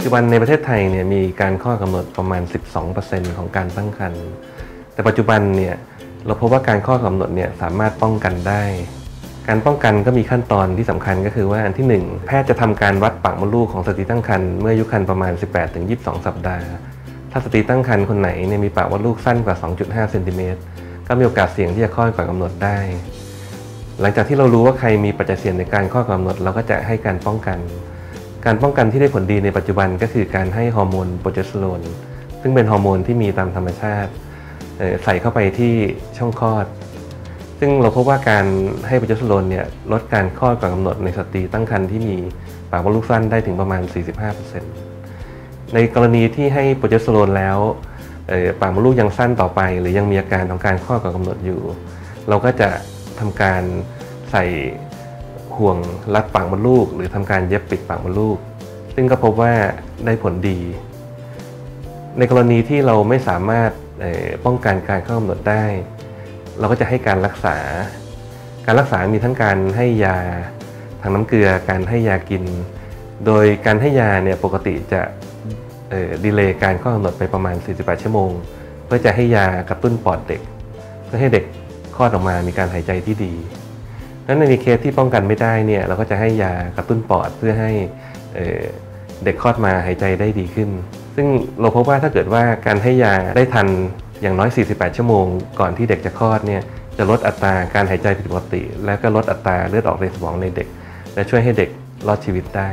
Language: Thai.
จจุบันในประเทศไทยเนี่ยมีการข้อกำหนดประมาณ 12%ของการตั้งครรภ์แต่ปัจจุบันเนี่ยเราพบว่าการข้อกำหนดเนี่ยสามารถป้องกันได้ การป้องกันก็มีขั้นตอนที่สำคัญก็คือว่าอันที่ 1 แพทย์จะทำการวัดปากมดลูกของสตรีตั้งครรภ์เมื่ออายุครรภ์ประมาณ 18-22 สัปดาห์ ถ้าสตรีตั้งครรภ์คนไหนเนี่ยมีปากมดลูกสั้นกว่า 2.5เซนติเมตรก็มีโอกาสเสี่ยงที่จะคลอดก่อนกำหนดได้ หลังจากที่เรารู้ว่าใครมีปัจจัยเสี่ยงในการข้อกำหนด เราก็จะให้การป้องกัน การป้องกันที่ได้ผลดีในปัจจุบันก็คือการให้ฮอร์โมนโปรเจสเตอโรนซึ่งเป็นฮอร์โมนที่มีตามธรรมชาติใส่เข้าไปที่ช่องคลอด ซึ่งเราพบว่าการให้โปรเจสเตอโรนเนี่ยลดการคลอดก่อนกำหนดในสตรีตั้งครรภ์ที่มีปากมดลูกสั้นได้ถึงประมาณ 45%ในกรณีที่ให้โปรเจสเตอโรนแล้วปากมดลูกยังสั้นต่อไป หรือยังมีอาการของการคลอดก่อนกำหนดอยู่ เราก็จะทำการใส่ ห่วงรัดปากมดลูก หรือทำการเย็บปิดปากมดลูก ซึ่งก็พบว่าได้ผลดี ในกรณีที่เราไม่สามารถป้องกันการเข้ากำหนดได้ เราก็จะให้การรักษา การรักษามีทั้งการให้ยาทางน้ำเกลือการให้ยากิน โดยการให้ยาเนี่ยปกติจะดีเลย์การเข้ากำหนดไปประมาณ 48 ชั่วโมง เพื่อจะให้ยากระตุ้นปอดเด็ก เพื่อให้เด็กคลอดออกมามีการหายใจที่ดี นั้นในเคสที่ป้องกันไม่ได้เนี่ยเราก็จะให้ยากระตุ้นปอดเพื่อให้เด็กคลอดมาหายใจได้ดีขึ้น ซึ่งเราพบว่าถ้าเกิดว่าการให้ยาได้ทันอย่างน้อย 48 ชั่วโมง ก่อนที่เด็กจะคลอดเนี่ยจะลดอัตราการหายใจผิดปกติ และก็ลดอัตราเลือดออกในสมองในเด็ก และช่วยให้เด็กรอดชีวิตได้